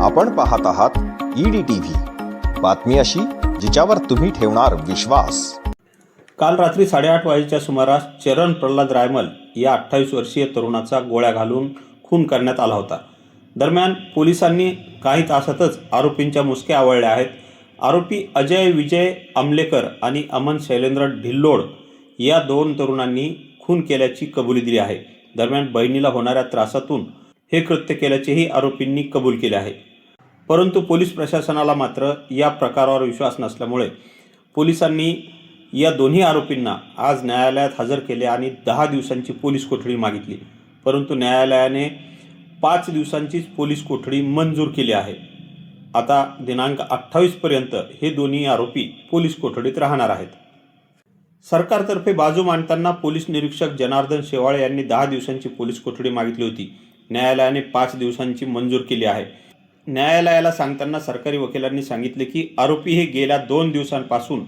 आपण पाहत आहात ईडी टीव्ही बातमी अशी जिच्यावर तुम्ही ठेवणार विश्वास. काल रात्री साडेआठ वाजेच्या सुमारास चरण प्रल्हाद रायमल या अठ्ठावीस वर्षीय तरुणाचा गोळ्या घालून खून करण्यात आला होता. दरम्यान पोलिसांनी काही तासातच आरोपींच्या मुसक्या आवळल्या आहेत. आरोपी अजय विजय आमलेकर आणि अमन शैलेंद्र ढिल्लोड या दोन तरुणांनी खून केल्याची कबुली दिली आहे. दरम्यान बहिणीला होणाऱ्या त्रासातून हे कृत्य केल्याचेही आरोपींनी कबूल केले आहे. परंतु पोलीस प्रशासनाला मात्र या प्रकारावर विश्वास नसल्यामुळे पोलिसांनी या दोन्ही आरोपींना आज न्यायालयात हजर केले आणि दहा दिवसांची पोलीस कोठडी मागितली. परंतु न्यायालयाने पाच दिवसांचीच पोलीस कोठडी मंजूर केली आहे. आता दिनांक अठ्ठावीसपर्यंत हे दोन्ही आरोपी पोलीस कोठडीत राहणार आहेत. सरकारतर्फे बाजू मांडताना पोलीस निरीक्षक जनार्दन शेवाळे यांनी दहा दिवसांची पोलीस कोठडी मागितली होती. न्यायालयाने पाच दिवसांची मंजूर केली आहे. न्यायालयाला सांगताना सरकारी वकिलांनी सांगितले की आरोपी हे गेल्या दोन दिवसांपासून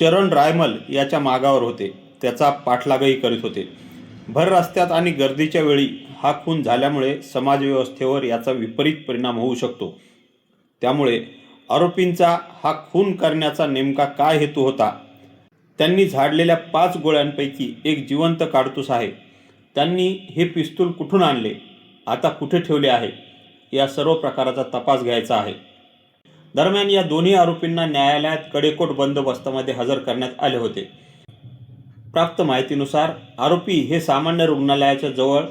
चरण रायमल याच्या मागावर होते. त्याचा पाठलागही करीत होते. भर रस्त्यात आणि गर्दीच्या वेळी हा खून झाल्यामुळे समाजव्यवस्थेवर याचा विपरीत परिणाम होऊ शकतो. त्यामुळे आरोपींचा हा खून करण्याचा नेमका काय हेतू होता? त्यांनी झाडलेल्या पाच गोळ्यांपैकी एक जिवंत काडतूस आहे. त्यांनी हे पिस्तूल कुठून आणले? आता कुठे ठेवले आहे? या सर्व प्रकाराचा तपास घ्यायचा आहे. दरम्यान या दोन्ही आरोपींना न्यायालयात कडेकोट बंदोबस्तामध्ये हजर करण्यात आले होते. प्राप्त माहितीनुसार आरोपी हे सामान्य रुग्णालयाच्या जवळ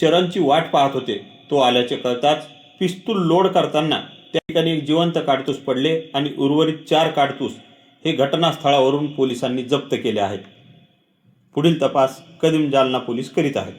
चरणची वाट पाहत होते. तो आल्याचे कळताच पिस्तूल लोड करताना त्या ठिकाणी एक जिवंत काडतूस पडले आणि उर्वरित चार काडतूस हे घटनास्थळावरून पोलिसांनी जप्त केले आहेत. पुढील तपास कदीम जालना पोलीस करीत आहेत.